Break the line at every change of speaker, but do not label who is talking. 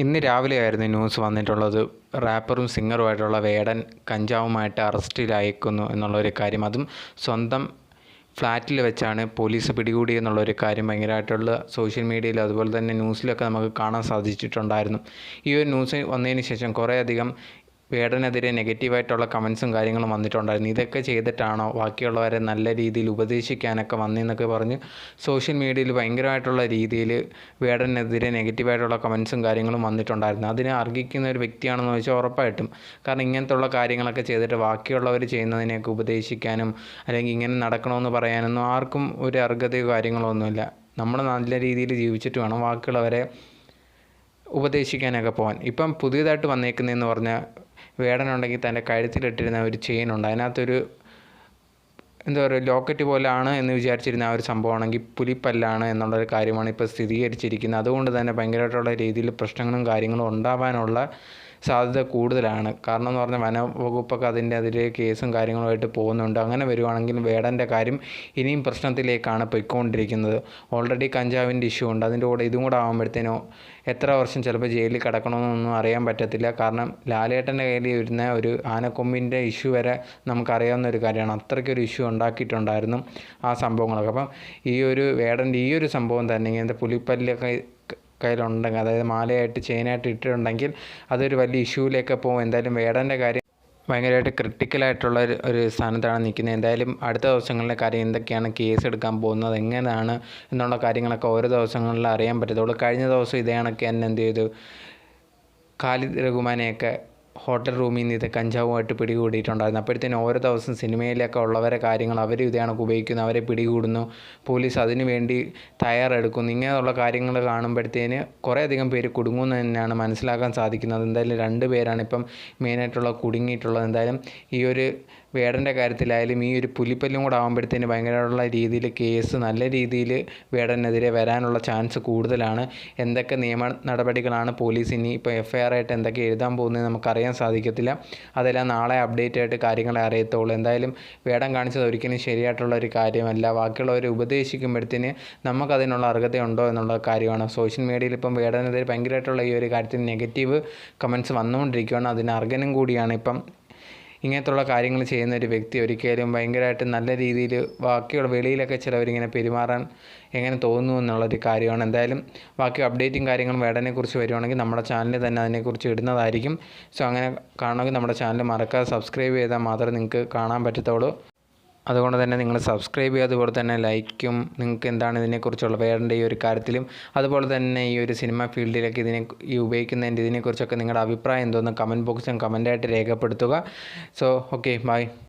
ഇന്ന് രാവിലെയായിരുന്നു ന്യൂസ് വന്നിട്ടുള്ളത്. റാപ്പറും സിംഗറുമായിട്ടുള്ള വേടൻ കഞ്ചാവുമായിട്ട് അറസ്റ്റിലായേക്കുന്നു എന്നുള്ളൊരു കാര്യം. അതും സ്വന്തം ഫ്ലാറ്റിൽ വെച്ചാണ് പോലീസ് പിടികൂടി എന്നുള്ളൊരു കാര്യം ഭയങ്കരമായിട്ടുള്ള സോഷ്യൽ മീഡിയയിൽ അതുപോലെ തന്നെ ന്യൂസിലൊക്കെ നമുക്ക് കാണാൻ സാധിച്ചിട്ടുണ്ടായിരുന്നു. ഈ ഒരു ന്യൂസ് വന്നതിന് ശേഷം കുറേയധികം വേടനെതിരെ നെഗറ്റീവായിട്ടുള്ള കമൻസും കാര്യങ്ങളും വന്നിട്ടുണ്ടായിരുന്നു. ഇതൊക്കെ ചെയ്തിട്ടാണോ ബാക്കിയുള്ളവരെ നല്ല രീതിയിൽ ഉപദേശിക്കാനൊക്കെ വന്നെന്നൊക്കെ പറഞ്ഞ് സോഷ്യൽ മീഡിയയിൽ ഭയങ്കരമായിട്ടുള്ള രീതിയിൽ വേടനെതിരെ നെഗറ്റീവായിട്ടുള്ള കമൻസും കാര്യങ്ങളും വന്നിട്ടുണ്ടായിരുന്നു. അതിനെ അർഹിക്കുന്ന ഒരു വ്യക്തിയാണെന്ന് ചോദിച്ചാൽ ഉറപ്പായിട്ടും. കാരണം ഇങ്ങനത്തുള്ള കാര്യങ്ങളൊക്കെ ചെയ്തിട്ട് ബാക്കിയുള്ളവർ ചെയ്യുന്നതിനെയൊക്കെ ഉപദേശിക്കാനും അല്ലെങ്കിൽ ഇങ്ങനെ നടക്കണമെന്ന് പറയാനൊന്നും ആർക്കും ഒരു അർഹതയോ കാര്യങ്ങളോ ഒന്നുമില്ല. നമ്മൾ നല്ല രീതിയിൽ ജീവിച്ചിട്ട് വേണം ബാക്കിയുള്ളവരെ ഉപദേശിക്കാനൊക്കെ പോകാൻ. ഇപ്പം പുതിയതായിട്ട് വന്നേക്കുന്നതെന്ന് പറഞ്ഞാൽ വേടനുണ്ടെങ്കിൽ തന്റെ കഴുത്തിലിട്ടിരുന്ന ഒരു ചെയിൻ ഉണ്ട്. അതിനകത്തൊരു എന്താ പറയുക ലോക്കറ്റ് പോലെയാണ് എന്ന് വിചാരിച്ചിരുന്ന ആ ഒരു സംഭവമാണെങ്കിൽ പുലിപ്പല്ലാണ് എന്നുള്ളൊരു കാര്യമാണ് ഇപ്പോൾ സ്ഥിരീകരിച്ചിരിക്കുന്നത്. അതുകൊണ്ട് തന്നെ ഭയങ്കരമായിട്ടുള്ള രീതിയിൽ പ്രശ്നങ്ങളും കാര്യങ്ങളും ഉണ്ടാവാനുള്ള സാധ്യത കൂടുതലാണ്. കാരണം എന്ന് പറഞ്ഞാൽ വനവകുപ്പൊക്കെ അതിന്റെ അതിലെ കേസും കാര്യങ്ങളുമായിട്ട് പോകുന്നുണ്ട്. അങ്ങനെ വരുവാണെങ്കിൽ വേടന്റെ കാര്യം ഇനിയും പ്രശ്നത്തിലേക്കാണ് പോയിക്കൊണ്ടിരിക്കുന്നത്. ഓൾറെഡി കഞ്ചാവിന്റെ ഇഷ്യൂ ഉണ്ട്. അതിന്റെ കൂടെ ഇതും കൂടെ ആകുമ്പോഴത്തേനോ എത്ര വർഷം ചിലപ്പോൾ ജയിലിൽ കിടക്കണമെന്നൊന്നും അറിയാൻ പറ്റത്തില്ല. കാരണം ലാലേട്ടന്റെ കയ്യിൽ വരുന്ന ഒരു ആനക്കൊമ്പിന്റെ ഇഷ്യൂ വരെ നമുക്കറിയാവുന്ന ഒരു കാര്യമാണ്. അത്രയ്ക്കൊരു ഇഷ്യൂ ഉണ്ടാക്കിയിട്ടുണ്ടായിരുന്നു ആ സംഭവങ്ങളൊക്കെ. അപ്പം ഈ ഒരു വേടന്റെ ഈ ഒരു സംഭവം തന്നെ ഇങ്ങനത്തെ പുലിപ്പല്ലൊക്കെ കയ്യിലുണ്ടെങ്കിൽ അതായത് മാലയായിട്ട് ചെയിനായിട്ട് ഇട്ടിട്ടുണ്ടെങ്കിൽ അതൊരു വലിയ ഇഷ്യൂവിലേക്ക് പോകും. എന്തായാലും വേടന്റെ കാര്യം ഭയങ്കരമായിട്ട് ക്രിട്ടിക്കലായിട്ടുള്ള ഒരു ഒരു സ്ഥാനത്താണ് നിൽക്കുന്നത്. എന്തായാലും അടുത്ത ദിവസങ്ങളിലെ കാര്യം എന്തൊക്കെയാണ് കേസ് എടുക്കാൻ പോകുന്നത് എങ്ങനെയാണ് എന്നുള്ള കാര്യങ്ങളൊക്കെ ഓരോ ദിവസങ്ങളിൽ അറിയാൻ പറ്റത്തുള്ളൂ. കഴിഞ്ഞ ദിവസം ഇതേ കണക്ക് എന്നെ എന്ത് ചെയ്തു? ഖാലിദ് റഹ്മാനെയൊക്കെ ഹോട്ടൽ റൂമിൽ നിന്ന് ഇത് കഞ്ചാവുമായിട്ട് പിടികൂടിയിട്ടുണ്ടായിരുന്നു. അപ്പോഴത്തേനും ഓരോ ദിവസം സിനിമയിലൊക്കെ ഉള്ളവരെ കാര്യങ്ങൾ അവർ ഇത് കണക്ക് ഉപയോഗിക്കുന്നു. അവരെ പിടികൂടുന്നു. പോലീസ് അതിനു വേണ്ടി തയ്യാറെടുക്കുന്നു. ഇങ്ങനെയുള്ള കാര്യങ്ങൾ കാണുമ്പോഴത്തേന് കുറേയധികം പേര് കുടുങ്ങുമെന്ന് തന്നെയാണ് മനസ്സിലാക്കാൻ സാധിക്കുന്നത്. എന്തായാലും രണ്ട് പേരാണ് ഇപ്പം മെയിനായിട്ടുള്ള കുടുങ്ങിയിട്ടുള്ളത്. എന്തായാലും ഈ ഒരു വേടന്റെ കാര്യത്തിലായാലും ഈ ഒരു പുലിപ്പല്ലും കൂടെ ആകുമ്പോഴത്തേന് ഭയങ്കരമായിട്ടുള്ള രീതിയിൽ കേസ് നല്ല രീതിയിൽ വേടനെതിരെ വരാനുള്ള ചാൻസ് കൂടുതലാണ്. എന്തൊക്കെ നിയമ നടപടികളാണ് പോലീസ് ഇനി ഇപ്പോൾ എഫ് ഐ ആർ ആയിട്ട് എന്തൊക്കെ എഴുതാൻ പോകുന്നത് നമുക്കറിയാൻ സാധിക്കത്തില്ല. അതെല്ലാം നാളെ അപ്ഡേറ്റ് ആയിട്ട് കാര്യങ്ങളെ അറിയത്തുള്ളൂ. എന്തായാലും വേടം കാണിച്ചത് ഒരിക്കലും ശരിയായിട്ടുള്ള ഒരു കാര്യമല്ല. ബാക്കിയുള്ളവരെ ഉപദേശിക്കുമ്പോഴത്തേന് നമുക്കതിനുള്ള അർഹതയുണ്ടോ എന്നുള്ള കാര്യമാണ്. സോഷ്യൽ മീഡിയയിൽ ഇപ്പം വേടനെതിരെ ഭയങ്കരമായിട്ടുള്ള ഈ ഒരു കാര്യത്തിൽ നെഗറ്റീവ് കമൻസ് വന്നുകൊണ്ടിരിക്കുകയാണ്. അതിന് അർഹനും കൂടിയാണ് ഇപ്പം ഇങ്ങനത്തുള്ള കാര്യങ്ങൾ ചെയ്യുന്ന ഒരു വ്യക്തി ഒരിക്കലും ഭയങ്കരമായിട്ട് നല്ല രീതിയിൽ ബാക്കിയുള്ള വെളിയിലൊക്കെ ചിലവരിങ്ങനെ പെരുമാറാൻ എങ്ങനെ തോന്നുന്നു എന്നുള്ളൊരു കാര്യമാണ്. എന്തായാലും ബാക്കി അപ്ഡേറ്റും കാര്യങ്ങളും വേടനെക്കുറിച്ച് വരുവാണെങ്കിൽ നമ്മുടെ ചാനലിൽ തന്നെ അതിനെക്കുറിച്ച് ഇടുന്നതായിരിക്കും. സോ അങ്ങനെ കാണണമെങ്കിൽ നമ്മുടെ ചാനൽ മറക്കാതെ സബ്സ്ക്രൈബ് ചെയ്താൽ മാത്രമേ നിങ്ങൾക്ക് കാണാൻ പറ്റത്തുള്ളൂ. അതുകൊണ്ട് തന്നെ നിങ്ങൾ സബ്സ്ക്രൈബ് ചെയ്യുക അതുപോലെ തന്നെ ലൈക്കും നിങ്ങൾക്ക് എന്താണ് ഇതിനെക്കുറിച്ചുള്ള വേറെ ഈ ഒരു കാര്യത്തിലും അതുപോലെ തന്നെ ഈ ഒരു സിനിമ ഫീൽഡിലേക്ക് ഇതിനെ ഈ ഉപയോഗിക്കുന്നതിന്റെ ഇതിനെക്കുറിച്ചൊക്കെ നിങ്ങളുടെ അഭിപ്രായം എന്തോന്ന് കമന്റ് ബോക്സിലും കമന്റായിട്ട് രേഖപ്പെടുത്തുക. So okay bye